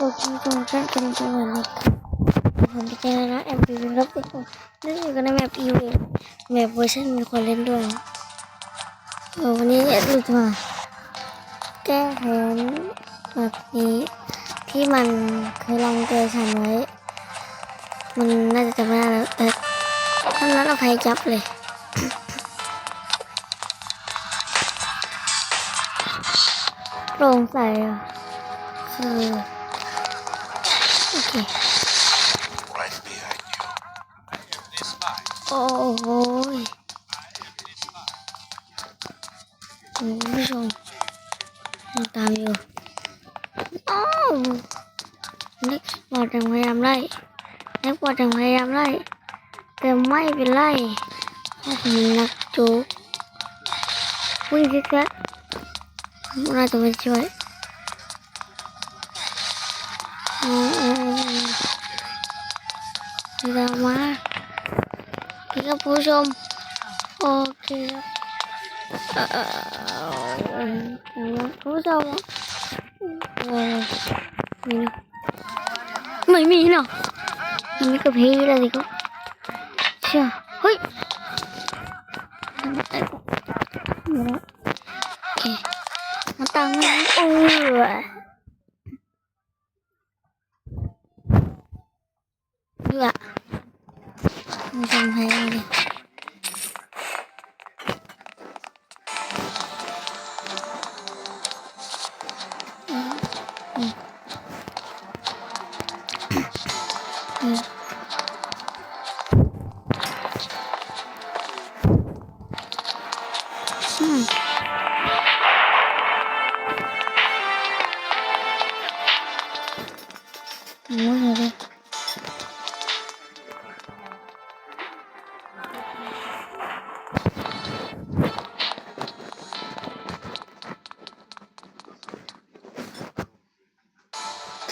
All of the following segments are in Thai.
โอเคทุกคนก็กำลังจะมาในผมจะเป็นนะแอมพีเป็นรับติดผมนี่อยู่กันในแมปอีเวนแมปเวอร์ชันมีคนเล่นด้วยเออวันนี้เราจะมาแก้แค้นแบบนี้ที่มันเคยลองเจอฉันไว้มันน่าจะจำไม่ได้แล้วแต่ท่านนั้นอภัยจับเลยโปร่งใสอะคือ โอ้โหคุณผู้ชมยังตามอยู่อ้าวเน็กบอดยังพยายามไล่เน็กบอดยังพยายามไล่แต่ไม่เป็นไรเพราะผมนักจูวิ่งซิกแซกน่าจะไม่ช่วย เดี๋ยวมาพี่ครับผู้ชม โอเคครับเอ่อผู้ชมไม่มีเนาะมันไม่กระเพาะเลยสิครับเชื่อเฮ้ยโอเคมาตังมันโอ้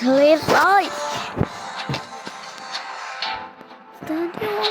ทะเลทรายตอนที่ว่า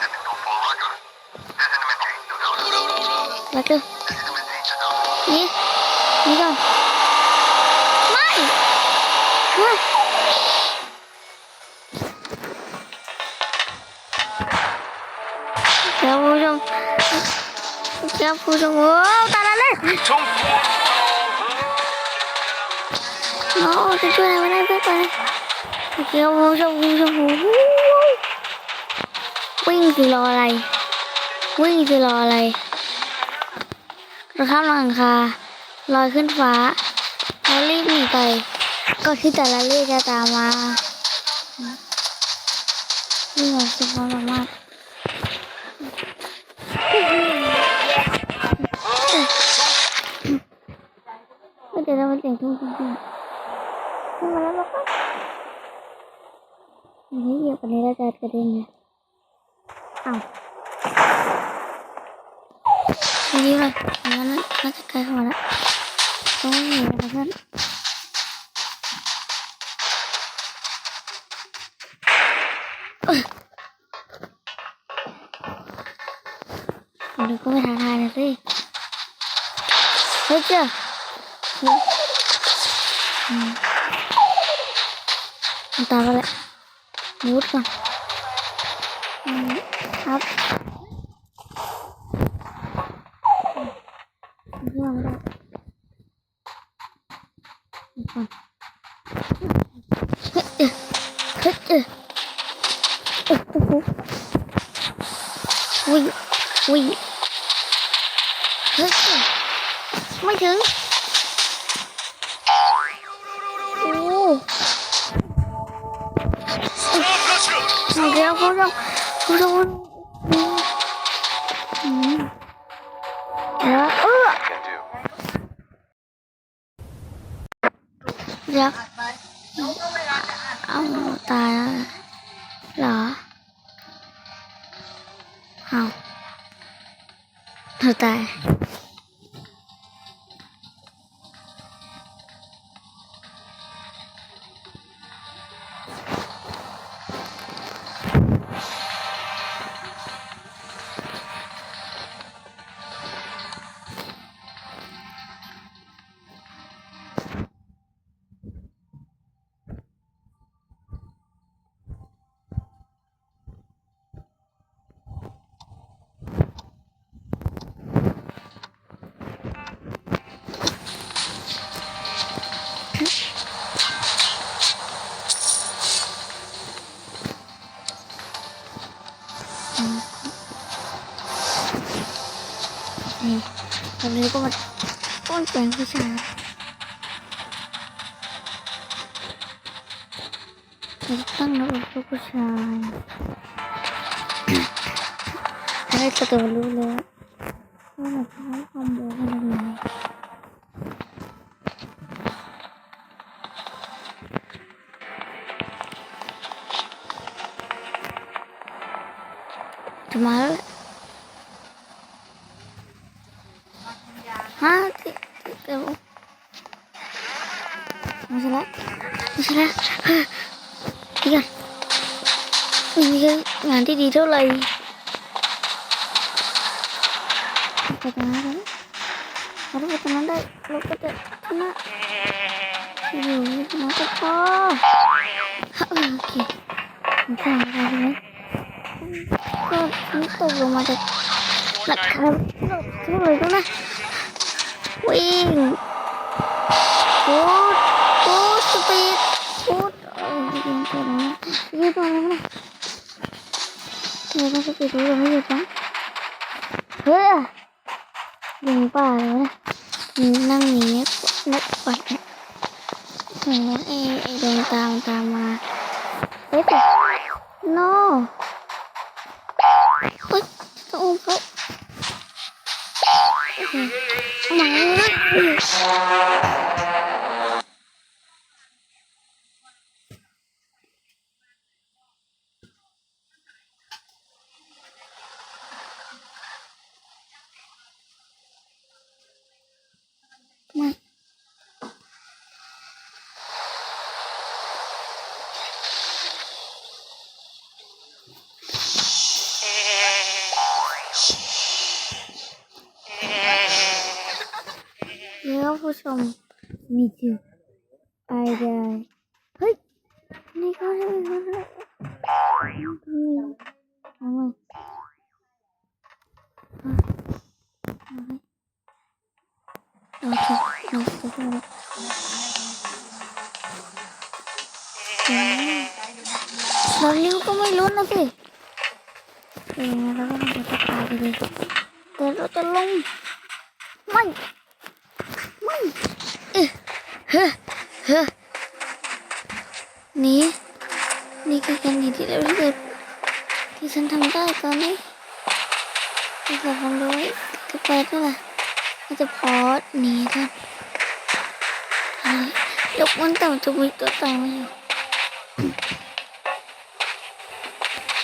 Ya, bujung. Ya, bujung. Wow, talalelo. อ๋อจะช่วยอะไรไม่ได้เพื่อนไปเครับผมชมผมชมผมวิ่งสิรออะไร วิ่งสิรออะไรเราข้ามหลังคาลอยขึ้นฟ้าแล้วรีบหนีไป ก็ที่แต่ละเรียจะตามมานี่เหรอสุดยอดมาก ขึ้นมาแล้วก็อย่างนี้เหยียบอันนี้แล้วจะกระเด็นไงอ้าวนี่เลยงั้นน่าจะใกล้เข้ามาแล้วต้องหนีนะเพื่อนดี๋ยวก็ไม่ท้าทายนะสิเฮ้ยเจ้า มันตามมาแล้วมูดก่อน คุณผู้ชมอืมเดี๋ยวเออ Can do. เดี๋ยวเอาตายแล้วเหรอเอาเราตาย นี่ตอนนี้ก็มาต้นแปลงผู้ชายตั้งระบบลูกผู้ชายได้จะตัวรู้แล้วว่าเราจะให้ความรู้กันยังไง ม่ใช่ละไม่ใช่ละเฮ้ยนี่กันไม่ใช่งานที่ดีเท่าไหร่ไปตรงนั้นเลยเราไปตรงนั้นได้เราก็จะชนะอยู่ตรงนั้นก็พอโอเคมันพออะไรใช่ไหมก็นี่ตกลงมาจากหลักคาเท่าไหร่แล้วนะวิ่งฟูด ยิงตัวนั้นนะเดี๋ยวมันสปีดรู้ไม่หยุดนะเฮ้ยยิงป่าเลยนะนั่งหนีนักปัดเห็นไหมไอ้ไอ้ดวงตามตามมาเฮ้ยแต่ no เฮ้ยต้องอุ้มเขามามา แล้วผู้ชมมีจือไอเดียเฮ้ยนี่เขาจะมีคนอะไรเอามาโอเคเราจะทำเราเลี้ยวก็ไม่รู้นะสิเออเราก็ต้องจะตายไปเลยแต่เราจะลงไม่ไม่เอ๊ะเฮ้เฮ้นี่นี่คือการหนีที่เร็วที่สุดที่ฉันทำได้ตอนนี้ที่เราทำด้วยคือไปนั่นแหละก็จะพอดหนีท่านยกมันต่ำจะมีตัวตายมาอยู่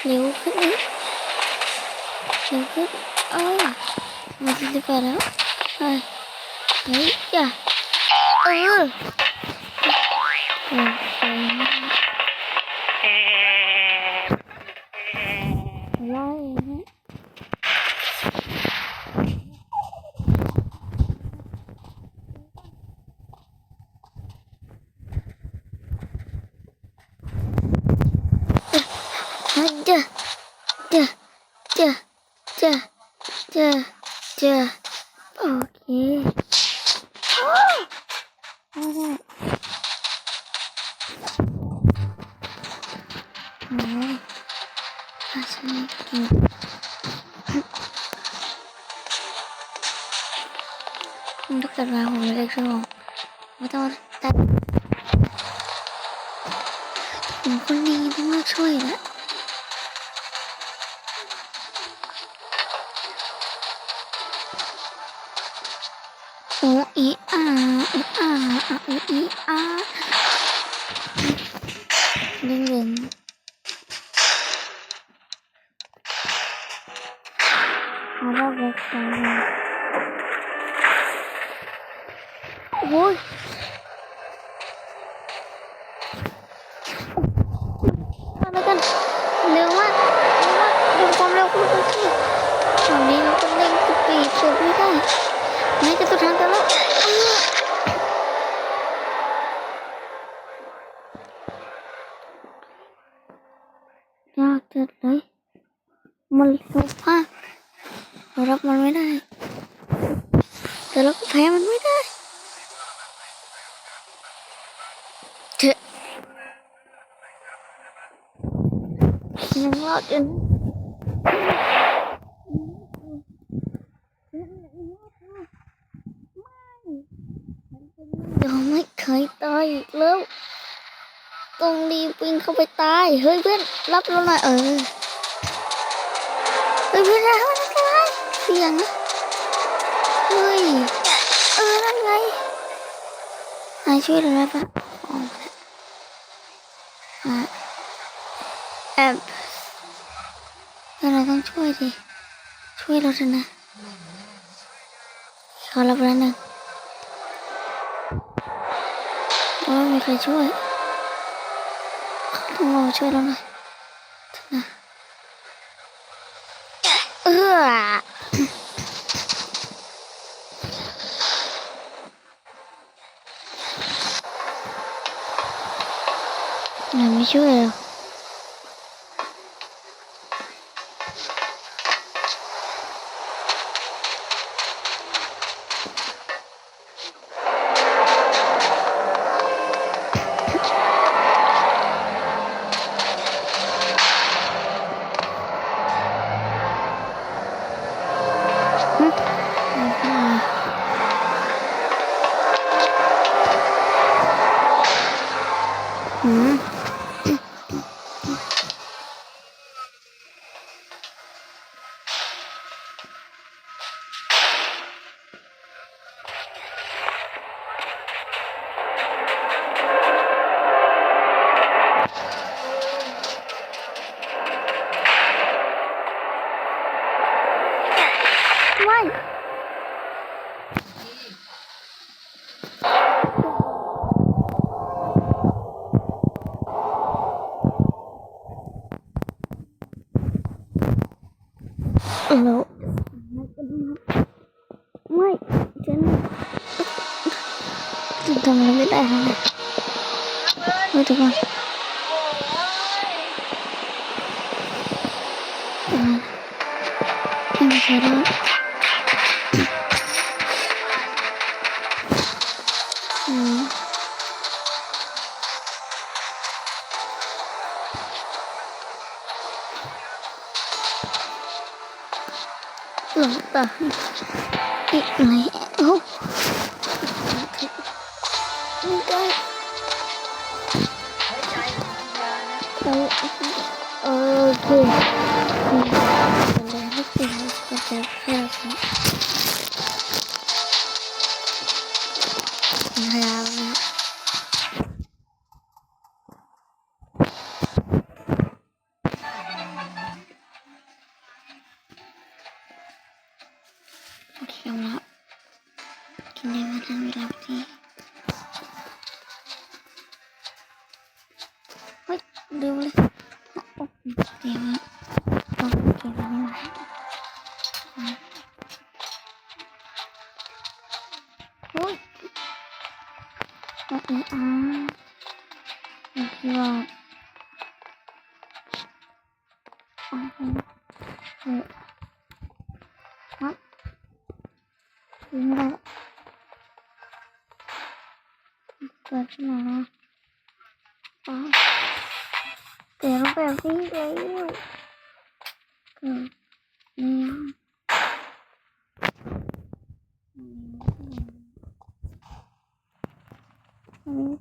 เร็วขึ้นนิด เร็วขึ้นเอ้ โออีอาอุอาอาอุอีอาดึงดึงเอารอบเล็กสองเลยโอ้ยมาแล้วกันเร็วมากเร็วมากดูความเร็วคุณดูสิตอนนี้เราต้องเร่งสปีดสุดไม่ได้ไม่จะตัวทางกันแล้วอ้ายากจัดเลยมันเร็วมาก เรารับมันไม่ได้ แต่เราก็แพ้มันไม่ได้เถอะยังรอดอยู่นะยอมไม่เคยตายอีกแล้วต้องรีบวิ่งเข้าไปตาย เฮ้ยเพื่อนรับเราหน่อยเออเฮ้ยเพื่อนรับ เสียงนะเฮ้ย เออ นั่นไงนายช่วยอะไรปะอ๋ออะแอบเราต้องช่วยดิ ช่วยเราเถอะนะขอรับแล้วหนึ่งโอ้ยมีใครช่วยเขาต้องรอช่วยเราหน่อยเถอะนะเออ นาย แหล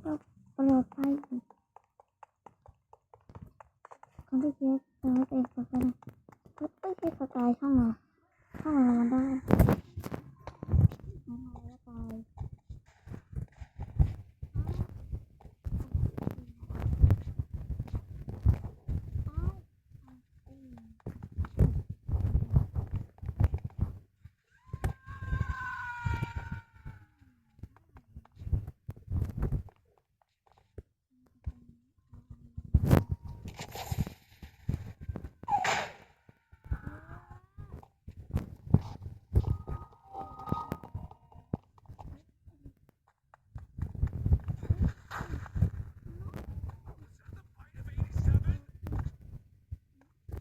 ก็ปลอดภัยคนที่เช็คเราไม่เป็นสกายไม่ใช่สกายช่องเราช่องเรามันได้ไม่ไม่แล้วตายไม่ได้ฮะดีนะมากเลยค่ะผมว่าจะใช้ไม่เป็นหรอก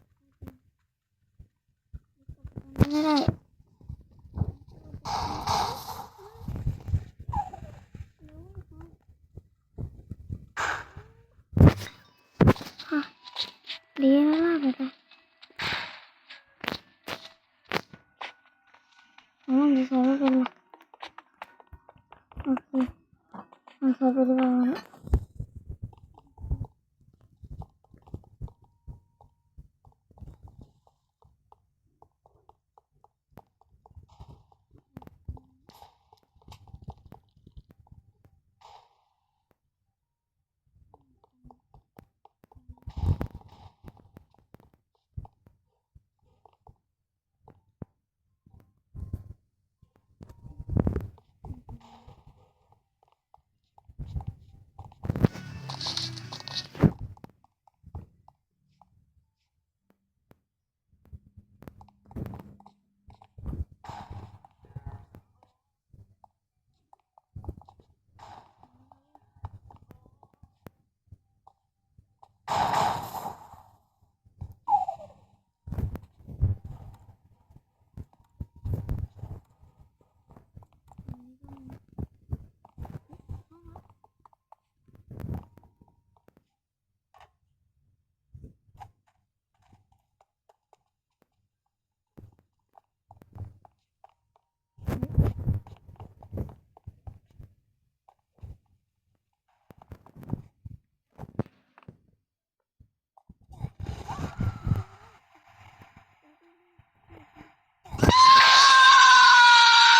โอเคมันใช้ไปดี กว่านะ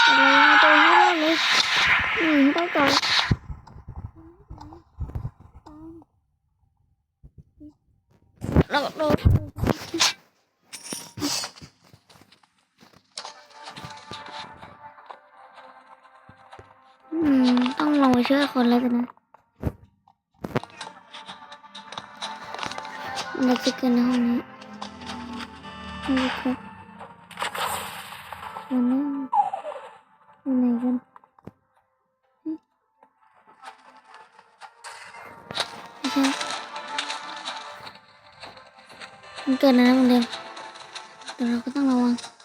อะไรมาตัวให้รอดเลยอืมต้อง ก่อนเราเราอืม ต้องลงไปช่วยคนแล้วกันนะเราจะเกินในห้องนี้นี่ครับวันนี้ เกิดอะไรนะมันเดิมเดี๋ยวเราก็ต้องระวัง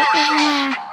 Hadi.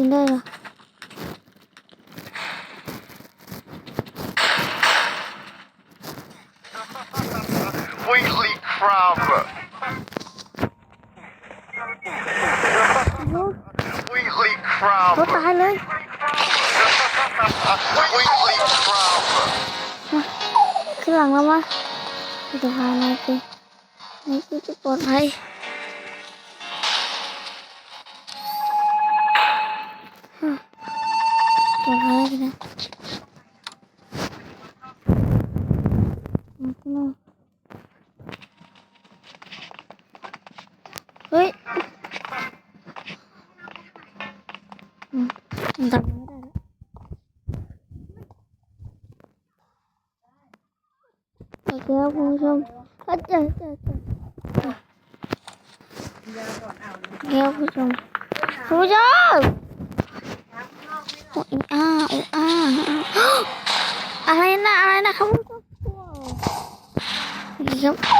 đến đây rồi Có tay lên. Weasley Crowder. Cái lần lắm á. Cái đồ hai này kìa. Mấy cái cái bột này. 拜拜 yapacağım.